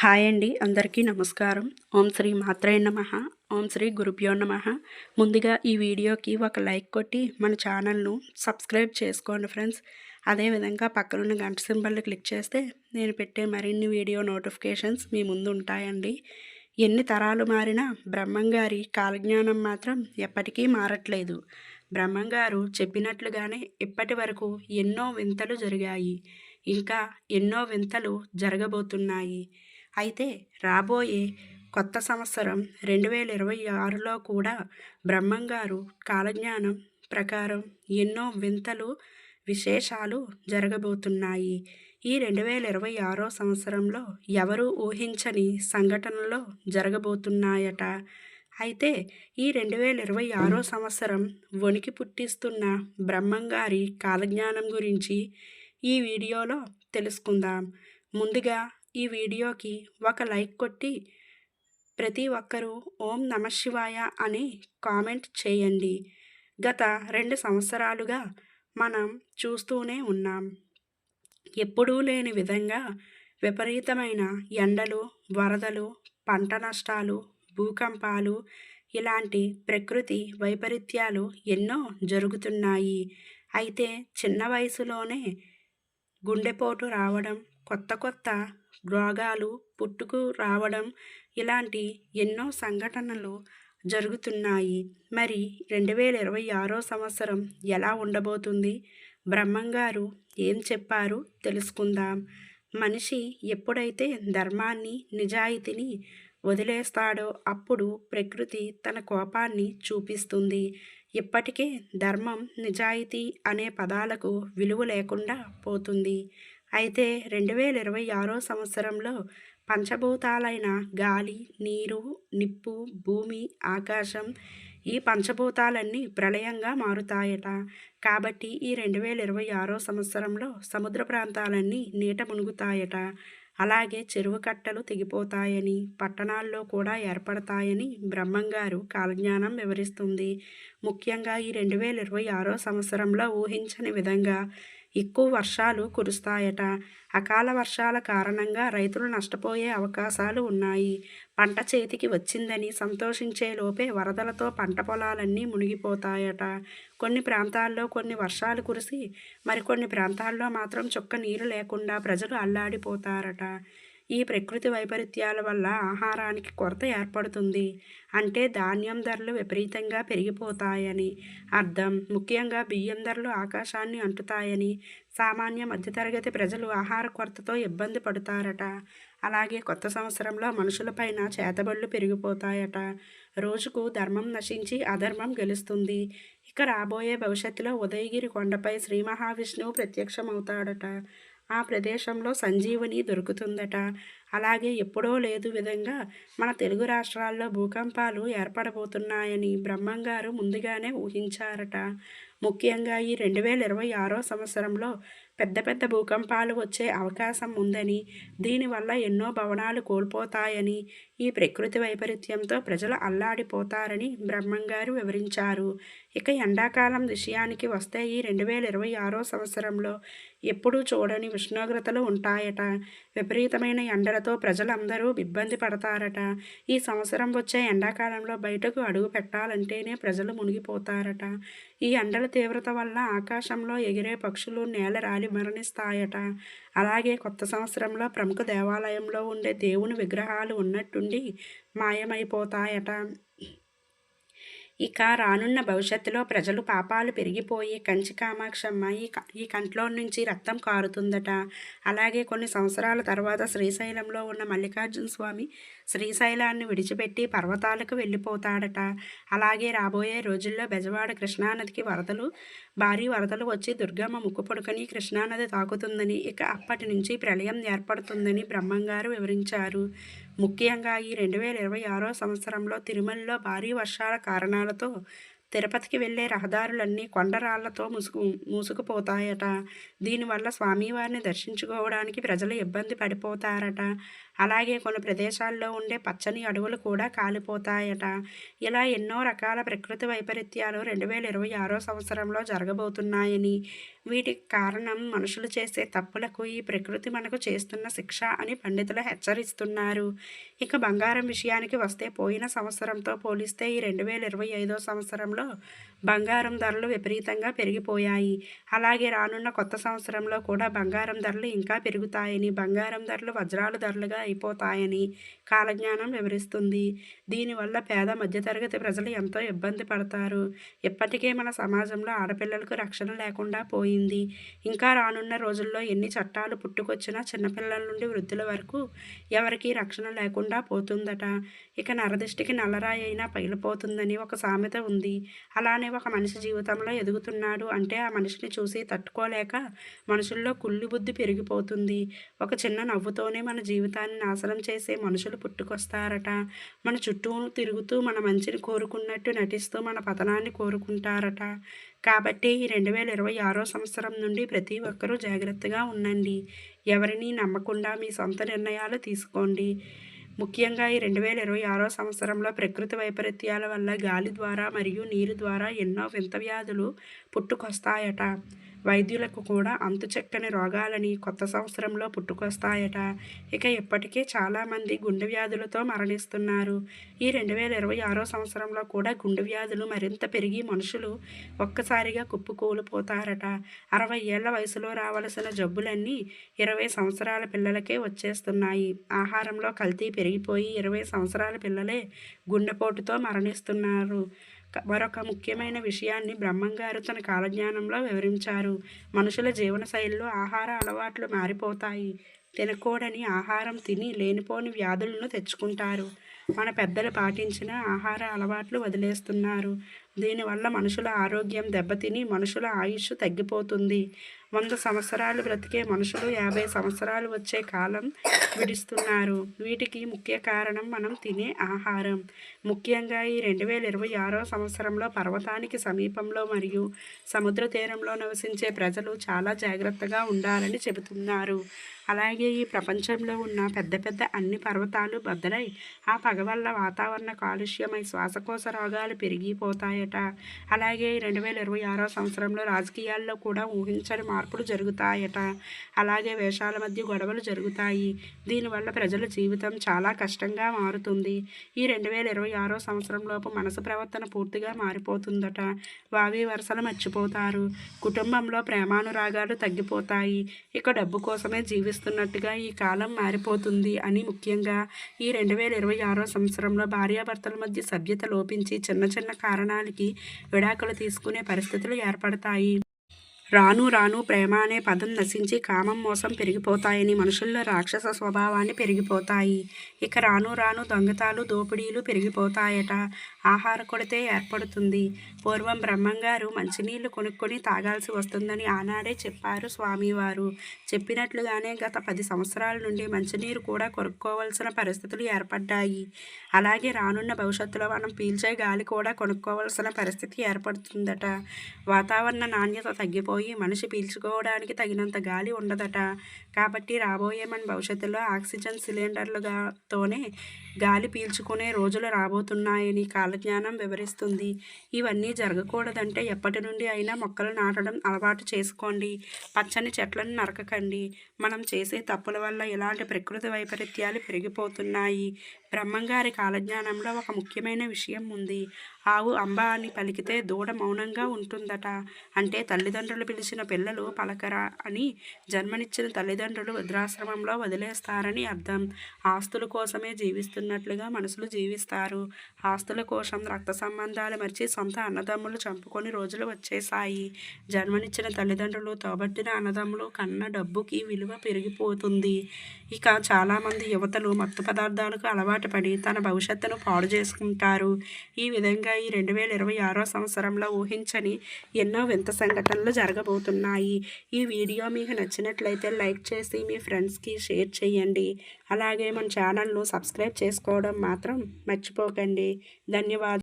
Hi అండి. అందరికీ నమస్కారం. ఓం శ్రీ మాత్రే నమ. ఓం శ్రీ గురుభ్యో నమ. ముందుగా ఈ వీడియోకి ఒక లైక్ కొట్టి మన ఛానల్ను సబ్స్క్రైబ్ చేసుకోండి ఫ్రెండ్స్. అదేవిధంగా పక్కనున్న గంట సింబల్ని క్లిక్ చేస్తే నేను పెట్టే మరిన్ని వీడియో నోటిఫికేషన్స్ మీ ముందు ఉంటాయండి. ఎన్ని తరాలు మారినా బ్రహ్మంగారి కాలజ్ఞానం మాత్రం ఎప్పటికీ మారట్లేదు. బ్రహ్మంగారు చెప్పినట్లుగానే ఇప్పటి వరకు ఎన్నో వింతలు జరిగాయి. ఇంకా ఎన్నో వింతలు జరగబోతున్నాయి. అయితే రాబోయే కొత్త సంవత్సరం రెండు వేల ఇరవై ఆరులో కూడా బ్రహ్మంగారు కాలజ్ఞానం ప్రకారం ఎన్నో వింతలు విశేషాలు జరగబోతున్నాయి. ఈ రెండు వేల ఇరవై ఆరో సంవత్సరంలో ఎవరు ఊహించని సంఘటనలు జరగబోతున్నాయట. అయితే ఈ రెండు వేల ఇరవై ఆరో సంవత్సరం వణికి పుట్టిస్తున్న బ్రహ్మంగారి కాలజ్ఞానం గురించి ఈ వీడియోలో తెలుసుకుందాం. ముందుగా ఈ వీడియోకి ఒక లైక్ కొట్టి ప్రతి ఒక్కరూ ఓం నమ శివాయ అని కామెంట్ చేయండి. గత రెండు సంవత్సరాలుగా మనం చూస్తూనే ఉన్నాం. ఎప్పుడూ లేని విధంగా విపరీతమైన ఎండలు వరదలు పంట నష్టాలు భూకంపాలు ఇలాంటి ప్రకృతి వైపరీత్యాలు ఎన్నో జరుగుతున్నాయి. అయితే చిన్న వయసులోనే గుండెపోటు రావడం కొత్త కొత్త రోగాలు పుట్టుకు రావడం ఇలాంటి ఎన్నో సంఘటనలు జరుగుతున్నాయి. మరి రెండు వేల ఇరవై ఆరో సంవత్సరం ఎలా ఉండబోతుంది? బ్రహ్మంగారు ఏం చెప్పారు? తెలుసుకుందాం. మనిషి ఎప్పుడైతే ధర్మాన్ని నిజాయితీని వదిలేస్తాడో అప్పుడు ప్రకృతి తన కోపాన్ని చూపిస్తుంది. ఇప్పటికే ధర్మం నిజాయితీ అనే పదాలకు విలువ లేకుండా పోతుంది. అయితే రెండు వేల ఇరవై ఆరో సంవత్సరంలో పంచభూతాలైన గాలి నీరు నిప్పు భూమి ఆకాశం ఈ పంచభూతాలన్నీ ప్రళయంగా మారుతాయట. కాబట్టి ఈ రెండు వేల ఇరవై ఆరో సంవత్సరంలో సముద్ర ప్రాంతాలన్నీ నీట మునుగుతాయట. అలాగే చెరువు కట్టలు తెగిపోతాయని పట్టణాల్లో కూడా ఏర్పడతాయని బ్రహ్మంగారు కాలజ్ఞానం వివరిస్తుంది. ముఖ్యంగా ఈ రెండు వేల ఇరవై ఆరో సంవత్సరంలో ఊహించని విధంగా ఎక్కువ వర్షాలు కురుస్తాయట. అకాల వర్షాల కారణంగా రైతులు నష్టపోయే అవకాశాలు ఉన్నాయి. పంట చేతికి వచ్చిందని సంతోషించే లోపే వరదలతో పంట పొలాలన్నీ మునిగిపోతాయట. కొన్ని ప్రాంతాల్లో కొన్ని వర్షాలు కురిసి మరికొన్ని ప్రాంతాల్లో మాత్రం చుక్క నీరు లేకుండా ప్రజలు అల్లాడిపోతారట. ఈ ప్రకృతి వైపరీత్యాల వల్ల ఆహారానికి కొరత ఏర్పడుతుంది. అంటే ధాన్యం ధరలు విపరీతంగా పెరిగిపోతాయని అర్థం. ముఖ్యంగా బియ్యం ధరలు ఆకాశాన్ని అంటుతాయని సామాన్య మధ్యతరగతి ప్రజలు ఆహార కొరతతో ఇబ్బంది పడతారట. అలాగే కొత్త సంవత్సరంలో మనుషులపైన చేతబళ్ళు పెరిగిపోతాయట. రోజుకు ధర్మం నశించి అధర్మం గెలుస్తుంది. ఇక రాబోయే భవిష్యత్తులో ఉదయగిరి కొండపై శ్రీ మహావిష్ణువు ప్రత్యక్షమవుతాడట. ఆ ప్రదేశంలో సంజీవని దొరుకుతుందట. అలాగే ఎప్పుడో లేదు విధంగా మన తెలుగు రాష్ట్రాల్లో భూకంపాలు ఏర్పడబోతున్నాయని బ్రహ్మంగారు ముందుగానే ఊహించారట. ముఖ్యంగా ఈ రెండు వేల ఇరవై ఆరో సంవత్సరంలో పెద్ద పెద్ద భూకంపాలు వచ్చే అవకాశం ఉందని దీనివల్ల ఎన్నో భవనాలు కోల్పోతాయని ఈ ప్రకృతి వైపరీత్యంతో ప్రజలు అల్లాడిపోతారని బ్రహ్మంగారు వివరించారు. ఇక ఎండాకాలం విషయానికి వస్తే ఈ రెండు వేల ఇరవై ఆరో సంవత్సరంలో ఎప్పుడూ చూడని ఉష్ణోగ్రతలు ఉంటాయట. విపరీతమైన ఎండలతో ప్రజలందరూ ఇబ్బంది పడతారట. ఈ సంవత్సరం వచ్చే ఎండాకాలంలో బయటకు అడుగు పెట్టాలంటేనే ప్రజలు మునిగిపోతారట. ఈ ఎండల తీవ్రత వల్ల ఆకాశంలో ఎగిరే పక్షులు నేల రాలి మరణిస్తాయట. అలాగే కొత్త సంవత్సరంలో ప్రముఖ దేవాలయంలో ఉండే దేవుని విగ్రహాలు ఉన్నట్టుండి మాయమైపోతాయట. ఇక రానున్న భవిష్యత్తులో ప్రజలు పాపాలు పెరిగిపోయి కంచి కామాక్షమ్మ ఈ ఈ కంట్లో నుంచి రక్తం కారుతుందట. అలాగే కొన్ని సంవత్సరాల తర్వాత శ్రీశైలంలో ఉన్న మల్లికార్జున స్వామి శ్రీశైలాన్ని విడిచిపెట్టి పర్వతాలకు వెళ్ళిపోతాడట. అలాగే రాబోయే రోజుల్లో బెజవాడ కృష్ణానదికి వరదలు భారీ వరదలు వచ్చి దుర్గమ్మ ముక్కు పొడుకని కృష్ణానది తాకుతుందని ఇక అప్పటి నుంచి ప్రళయం ఏర్పడుతుందని బ్రహ్మంగారు వివరించారు. ముఖ్యంగా ఈ రెండు వేల ఇరవై ఆరో సంవత్సరంలో తిరుమలలో భారీ వర్షాల కారణాలతో తిరుపతికి వెళ్ళే రహదారులన్నీ కొండరాళ్ళతో ముసుగు మూసుకుపోతాయట. దీనివల్ల స్వామివారిని దర్శించుకోవడానికి ప్రజలు ఇబ్బంది పడిపోతారట. అలాగే కొన్ని ప్రదేశాల్లో ఉండే పచ్చని అడవులు కూడా కాలిపోతాయట. ఇలా ఎన్నో రకాల ప్రకృతి వైపరీత్యాలు రెండు వేల ఇరవై ఆరో సంవత్సరంలో జరగబోతున్నాయని. వీటికి కారణం మనుషులు చేసే తప్పులకు ఈ ప్రకృతి మనకు చేస్తున్న శిక్ష అని పండితులు హెచ్చరిస్తున్నారు. ఇక బంగారం విషయానికి వస్తే పోయిన సంవత్సరంతో పోలిస్తే ఈ రెండు వేల ఇరవై ఐదో సంవత్సరంలో బంగారం ధరలు విపరీతంగా పెరిగిపోయాయి. అలాగే రానున్న కొత్త సంవత్సరంలో కూడా బంగారం ధరలు ఇంకా పెరుగుతాయని. బంగారం ధరలు వజ్రాలు ధరలుగా అయిపోతాయని కాలజ్ఞానం వివరిస్తుంది. దీనివల్ల పేద మధ్యతరగతి ప్రజలు ఎంతో ఇబ్బంది పడతారు. ఇప్పటికే మన సమాజంలో ఆడపిల్లలకు రక్షణ లేకుండా పోయింది. ఇంకా రానున్న రోజుల్లో ఎన్ని చట్టాలు పుట్టుకొచ్చినా చిన్నపిల్లల నుండి వృద్ధుల వరకు ఎవరికీ రక్షణ లేకుండా పోతుందట. ఇక నరదిష్టికి నల్లరాయి అయినా పగిలిపోతుందని ఒక సామెత ఉంది. అలానే ఒక మనిషి జీవితంలో ఎదుగుతున్నాడు అంటే ఆ మనిషిని చూసి తట్టుకోలేక మనుషుల్లో కుళ్ళి బుద్ధి పెరిగిపోతుంది. ఒక చిన్న నవ్వుతోనే మన జీవితాన్ని నాశనం చేసే మనుషులు పుట్టుకొస్తారట. మన చుట్టూ తిరుగుతూ మన మంచిని కోరుకున్నట్టు నటిస్తూ మన పతనాన్ని కోరుకుంటారట. కాబట్టి ఈ రెండు వేల ఇరవై ఆరో సంవత్సరం నుండి ప్రతి ఒక్కరూ జాగ్రత్తగా ఉండండి. ఎవరిని నమ్మకుండా మీ సొంత నిర్ణయాలు తీసుకోండి. ముఖ్యంగా ఈ రెండు వేల ఇరవై ఆరో సంవత్సరంలో ప్రకృతి వైపరీత్యాల వల్ల గాలి ద్వారా మరియు నీరు ద్వారా ఎన్నో వింత వ్యాధులు పుట్టుకొస్తాయట. వైద్యులకు కూడా అంతుచెక్కని రోగాలని కొత్త సంవత్సరంలో పుట్టుకొస్తాయట. ఇక ఇప్పటికే చాలామంది గుండె వ్యాధులతో మరణిస్తున్నారు. ఈ రెండు వేల ఇరవై ఆరో సంవత్సరంలో కూడా గుండె వ్యాధులు మరింత పెరిగి మనుషులు ఒక్కసారిగా కుప్పుకూలిపోతారట అరవై ఏళ్ళ వయసులో రావలసిన జబ్బులన్నీ ఇరవై సంవత్సరాల పిల్లలకే వచ్చేస్తున్నాయి. ఆహారంలో కల్తీ పెరిగిపోయి ఇరవై సంవత్సరాల పిల్లలే గుండెపోటుతో మరణిస్తున్నారు. మరొక ముఖ్యమైన విషయాన్ని బ్రహ్మంగారు తన కాలజ్ఞానంలో వివరించారు. మనుషుల జీవనశైలిలో ఆహార అలవాట్లు మారిపోతాయి. తినకూడని ఆహారం తిని లేనిపోని వ్యాధులను తెచ్చుకుంటారు. మన పెద్దలు పాటించిన ఆహార అలవాట్లు వదిలేస్తున్నారు. దీనివల్ల మనుషుల ఆరోగ్యం దెబ్బతిని మనుషుల ఆయుష్ తగ్గిపోతుంది. వంద సంవత్సరాలు బ్రతికే మనుషులు యాభై సంవత్సరాలు వచ్చే కాలం విడిస్తున్నారు. వీటికి ముఖ్య కారణం మనం తినే ఆహారం. ముఖ్యంగా ఈ రెండు వేల ఇరవై ఆరో సంవత్సరంలో పర్వతానికి సమీపంలో మరియు సముద్ర తీరంలో నివసించే ప్రజలు చాలా జాగ్రత్తగా ఉండాలని చెబుతున్నారు. అలాగే ఈ ప్రపంచంలో ఉన్న పెద్ద పెద్ద అన్ని పర్వతాలు బద్దలై ఆ పగ వల్ల వాతావరణ కాలుష్యమై శ్వాసకోశ రోగాలు పెరిగిపోతాయట అలాగే రెండు వేల ఇరవై ఆరో సంవత్సరంలో రాజకీయాల్లో కూడా ఊహించని మార్పులు జరుగుతాయట. అలాగే వేషాల మధ్య గొడవలు జరుగుతాయి. దీనివల్ల ప్రజల జీవితం చాలా కష్టంగా మారుతుంది. ఈ రెండు వేల ఇరవై ఆరో సంవత్సరంలోపు మనసు ప్రవర్తన పూర్తిగా మారిపోతుందట. వావి వరుసలు మర్చిపోతారు. కుటుంబంలో ప్రేమానురాగాలు తగ్గిపోతాయి. ఇక డబ్బు కోసమే జీవిస్తున్నట్టుగా ఈ కాలం మారిపోతుంది అని ముఖ్యంగా ఈ రెండు వేల ఇరవై ఆరో సంవత్సరంలో భార్యాభర్తల మధ్య సభ్యత లోపించి చిన్న చిన్న కారణాలకి విడాకులు తీసుకునే పరిస్థితులు ఏర్పడతాయి. రాను రాను ప్రేమ అనే పదం నశించి కామం మోసం పెరిగిపోతాయని మనుషుల్లో రాక్షస స్వభావాన్ని పెరిగిపోతాయి. ఇక రాను రాను దొంగతాలు దోపిడీలు పెరిగిపోతాయట. ఆహార కొడితే ఏర్పడుతుంది. పూర్వం బ్రహ్మంగారు మంచినీళ్ళు కొనుక్కొని తాగాల్సి వస్తుందని ఆనాడే చెప్పారు స్వామివారు. చెప్పినట్లుగానే గత పది సంవత్సరాల నుండి మంచినీరు కూడా కొనుక్కోవాల్సిన పరిస్థితులు ఏర్పడ్డాయి. అలాగే రానున్న భవిష్యత్తులో మనం పీల్చే గాలి కూడా కొనుక్కోవాల్సిన పరిస్థితి ఏర్పడుతుందట. వాతావరణ నాణ్యత తగ్గిపో పోయి మనిషి పీల్చుకోవడానికి తగినంత గాలి ఉండదట. కాబట్టి రాబోయే మన భవిష్యత్తులో ఆక్సిజన్ సిలిండర్లుగాతోనే గాలి పీల్చుకునే రోజులు రాబోతున్నాయని కాలజ్ఞానం వివరిస్తుంది. ఇవన్నీ జరగకూడదంటే ఎప్పటి నుండి అయినా మొక్కలు నాటడం అలవాటు చేసుకోండి. పచ్చని చెట్లను నరకకండి. మనం చేసే తప్పుల వల్ల ఇలాంటి ప్రకృతి వైపరీత్యాలు పెరిగిపోతున్నాయి. బ్రహ్మంగారి కాలజ్ఞానంలో ఒక ముఖ్యమైన విషయం ఉంది. ఆవు అంబ అని పలికితే దూడ మౌనంగా ఉంటుందట. అంటే తల్లిదండ్రులు పిలిచిన పిల్లలు పలకరా అని జన్మనిచ్చిన తల్లిదండ్రులు వృద్ధాశ్రమంలో వదిలేస్తారని అర్థం. ఆస్తుల కోసమే జీవిస్తున్నట్లుగా మనుషులు జీవిస్తారు. ఆస్తుల కోసం రక్త సంబంధాలు మర్చి సొంత అన్నదమ్ములు చంపుకొని రోజులు వచ్చేసాయి జన్మనిచ్చిన తల్లిదండ్రులు తోబట్టిన అన్నదమ్ములు కన్న డబ్బుకి విలువ పెరిగిపోతుంది. ఇక చాలామంది యువతలు మత్తు పదార్థాలకు అలవాటు పడి తన భవిష్యత్తును పాడు చేసుకుంటారు. ఈ విధంగా ఈ రెండు వేల ఇరవై ఆరో సంవత్సరంలో ఊహించని ఎన్నో వింత సంఘటనలు జరగబోతున్నాయి. ఈ వీడియో మీకు నచ్చినట్లయితే లైక్ చేసి మీ ఫ్రెండ్స్కి షేర్ చేయండి. అలాగే మన ఛానల్ను సబ్స్క్రైబ్ చేసుకోవడం మాత్రం మర్చిపోకండి. ధన్యవాదాలు.